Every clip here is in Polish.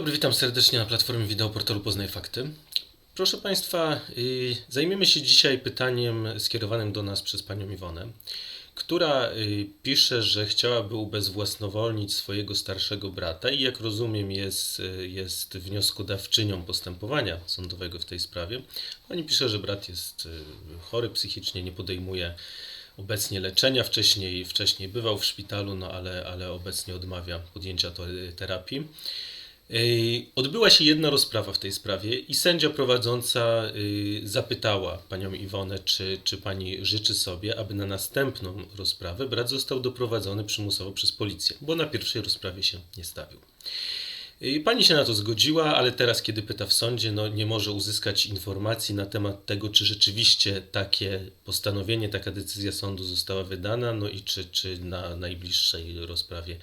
Witam serdecznie na platformie wideo portalu Poznaj Fakty. Proszę Państwa, y, zajmiemy się dzisiaj pytaniem skierowanym do nas przez Panią Iwonę, która y, pisze, że chciałaby ubezwłasnowolnić swojego starszego brata i jak rozumiem jest, y, jest wnioskodawczynią postępowania sądowego w tej sprawie. Pani pisze, że brat jest chory psychicznie, nie podejmuje obecnie leczenia, wcześniej, wcześniej bywał w szpitalu, no ale, ale obecnie odmawia podjęcia terapii. Odbyła się jedna rozprawa w tej sprawie i sędzia prowadząca yy, zapytała panią Iwonę, czy, czy pani życzy sobie, aby na następną rozprawę brat został doprowadzony przymusowo przez policję, bo na pierwszej rozprawie się nie stawił. Yy, Pani się na to zgodziła, ale teraz, kiedy pyta w sądzie, no nie może uzyskać informacji na temat tego, czy rzeczywiście takie postanowienie, taka decyzja sądu została wydana, no i czy, czy na najbliższej rozprawie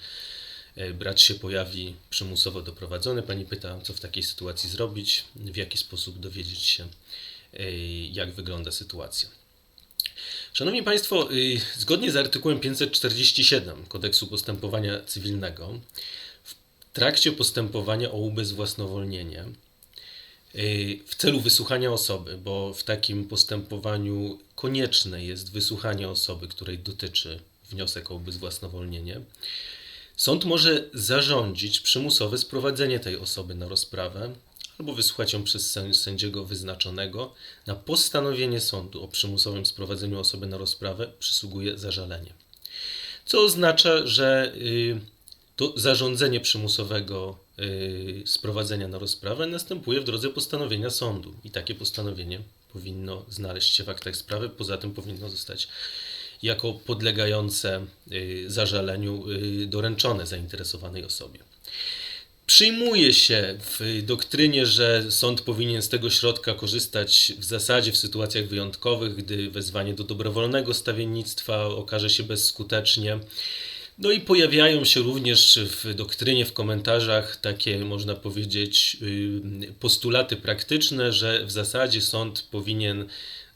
brat się pojawi przymusowo doprowadzony. Pani pyta, co w takiej sytuacji zrobić, w jaki sposób dowiedzieć się, e, jak wygląda sytuacja. Szanowni Państwo, y, zgodnie z artykułem 547 Kodeksu Postępowania Cywilnego, w trakcie postępowania o ubezwłasnowolnienie w celu wysłuchania osoby, bo w takim postępowaniu konieczne jest wysłuchanie osoby, której dotyczy wniosek o ubezwłasnowolnienie, Sąd może zarządzić przymusowe sprowadzenie tej osoby na rozprawę albo wysłuchać ją przez sę- sędziego wyznaczonego. Na postanowienie sądu o przymusowym sprowadzeniu osoby na rozprawę przysługuje zażalenie. Co oznacza, że y, to zarządzenie przymusowego y, sprowadzenia na rozprawę następuje w drodze postanowienia sądu i takie postanowienie powinno znaleźć się w aktach sprawy, poza tym powinno zostać jako podlegające y, zażaleniu y, doręczone zainteresowanej osobie. Przyjmuje się w doktrynie, że sąd powinien z tego środka korzystać w zasadzie w sytuacjach wyjątkowych, gdy wezwanie do dobrowolnego stawiennictwa okaże się bezskutecznie. No i pojawiają się również w doktrynie, w komentarzach takie, można powiedzieć, y, postulaty praktyczne, że w zasadzie sąd powinien,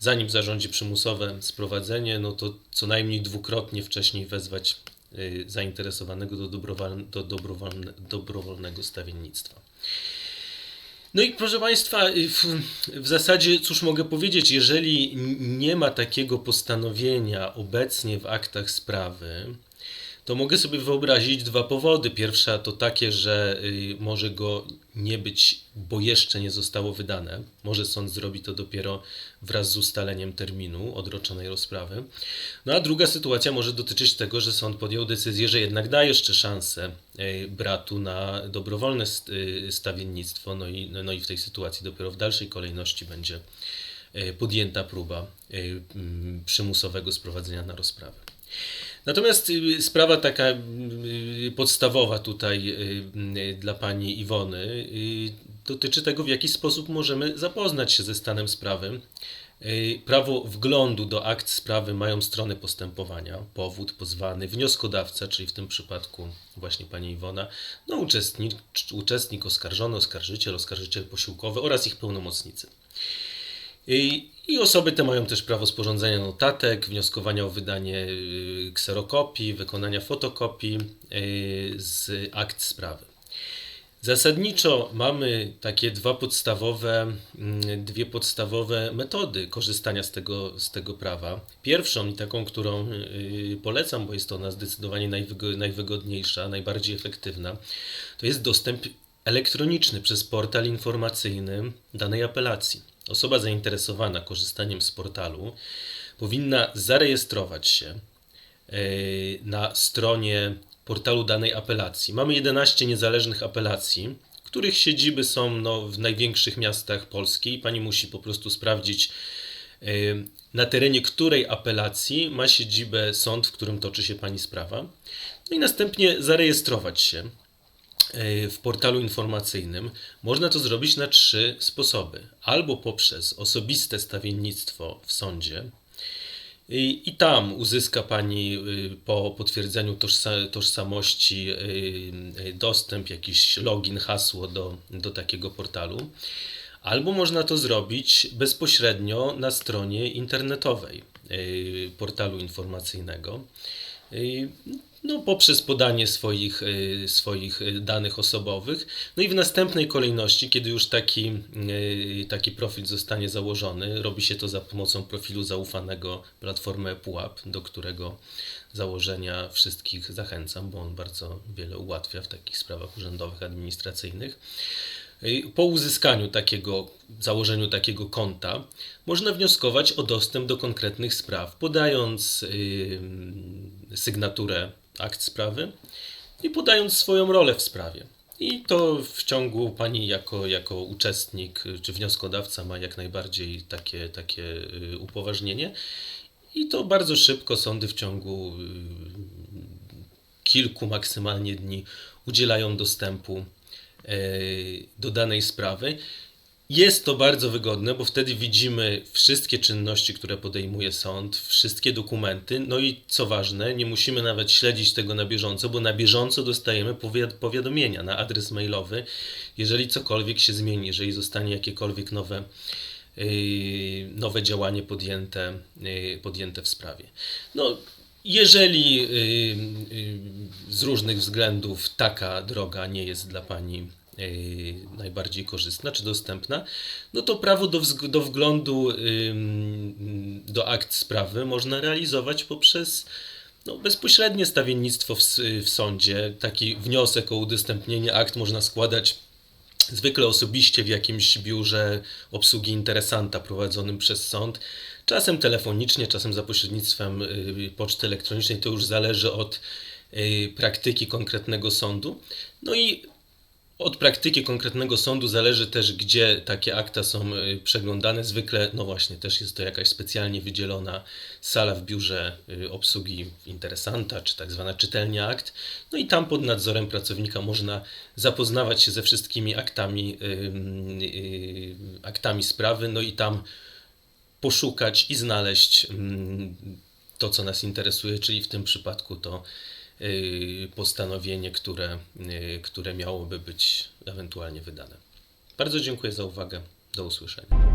zanim zarządzi przymusowe sprowadzenie, no to co najmniej dwukrotnie wcześniej wezwać y, zainteresowanego do, dobrowolne, do dobrowolne, dobrowolnego stawiennictwa. No i proszę Państwa, y, w, w zasadzie cóż mogę powiedzieć, jeżeli nie ma takiego postanowienia obecnie w aktach sprawy, to mogę sobie wyobrazić dwa powody. Pierwsza to takie, że y, może go nie być, bo jeszcze nie zostało wydane. Może sąd zrobi to dopiero wraz z ustaleniem terminu odroczonej rozprawy. No a druga sytuacja może dotyczyć tego, że sąd podjął decyzję, że jednak da jeszcze szansę y, bratu na dobrowolne y, stawiennictwo. No i, no i w tej sytuacji dopiero w dalszej kolejności będzie podjęta próba przymusowego sprowadzenia na rozprawę. Natomiast y, sprawa taka y, podstawowa tutaj y, y, dla pani Iwony y, dotyczy tego, w jaki sposób możemy zapoznać się ze stanem sprawy. Y, Prawo wglądu do akt sprawy mają strony postępowania, powód, pozwany, wnioskodawca, czyli w tym przypadku właśnie pani Iwona, no uczestnik, uczestnik oskarżony, oskarżyciel, oskarżyciel posiłkowy oraz ich pełnomocnicy. I, I osoby te mają też prawo sporządzenia notatek, wnioskowania o wydanie y, kserokopii, wykonania fotokopii y, z akt sprawy. Zasadniczo mamy takie dwa podstawowe, mm, dwie podstawowe metody korzystania z tego, z tego prawa. Pierwszą i taką, którą y, polecam, bo jest ona zdecydowanie najwygo- najwygodniejsza, najbardziej efektywna, to jest dostęp elektroniczny przez portal informacyjny danej apelacji. Osoba zainteresowana korzystaniem z portalu powinna zarejestrować się yy, na stronie portalu danej apelacji. Mamy 11 niezależnych apelacji, których siedziby są no, w największych miastach Polski. Pani musi po prostu sprawdzić, yy, na terenie której apelacji ma siedzibę sąd, w którym toczy się Pani sprawa. No i następnie zarejestrować się e, w portalu informacyjnym. Można to zrobić na trzy sposoby. Albo poprzez osobiste stawiennictwo w sądzie, i, I tam uzyska Pani y, po potwierdzeniu tożsa, tożsamości y, y, dostęp, jakiś login, hasło do, do takiego portalu. Albo można to zrobić bezpośrednio na stronie internetowej portalu informacyjnego. No, poprzez podanie swoich, y, swoich y, danych osobowych. No i w następnej kolejności, kiedy już taki, y, taki profil zostanie założony, robi się to za pomocą profilu zaufanego platformy ePUAP, do którego założenia wszystkich zachęcam, bo on bardzo wiele ułatwia w takich sprawach urzędowych, administracyjnych. Po uzyskaniu takiego, założeniu takiego konta, można wnioskować o dostęp do konkretnych spraw, podając yy, sygnaturę akt sprawy i podając swoją rolę w sprawie. I to w ciągu pani jako, jako uczestnik czy wnioskodawca ma jak najbardziej takie, takie y, upoważnienie. I to bardzo szybko sądy w ciągu y, kilku maksymalnie dni udzielają dostępu y, do danej sprawy. Jest to bardzo wygodne, bo wtedy widzimy wszystkie czynności, które podejmuje sąd, wszystkie dokumenty. No i co ważne, nie musimy nawet śledzić tego na bieżąco, bo na bieżąco dostajemy powiadomienia na adres mailowy, jeżeli cokolwiek się zmieni, jeżeli zostanie jakiekolwiek nowe, yy, nowe działanie podjęte, yy, podjęte w sprawie. No, jeżeli yy, z różnych względów taka droga nie jest dla Pani najbardziej korzystna czy dostępna, no to prawo do, do wglądu do akt sprawy można realizować poprzez no, bezpośrednie stawiennictwo w, w sądzie. Taki wniosek o udostępnienie akt można składać zwykle osobiście w jakimś biurze obsługi interesanta prowadzonym przez sąd, czasem telefonicznie, czasem za pośrednictwem y, poczty elektronicznej. To już zależy od y, praktyki konkretnego sądu. No i od praktyki konkretnego sądu zależy też, gdzie takie akta są y, przeglądane. Zwykle, no właśnie, też jest to jakaś specjalnie wydzielona sala w biurze y, obsługi interesanta, czy tak zwana czytelnia akt. No i tam pod nadzorem pracownika można zapoznawać się ze wszystkimi aktami, yy, aktami sprawy, no i tam poszukać i znaleźć to, co nas interesuje, czyli w tym przypadku to Y, postanowienie, które, y, które miałoby być ewentualnie wydane. Bardzo dziękuję za uwagę. Do usłyszenia.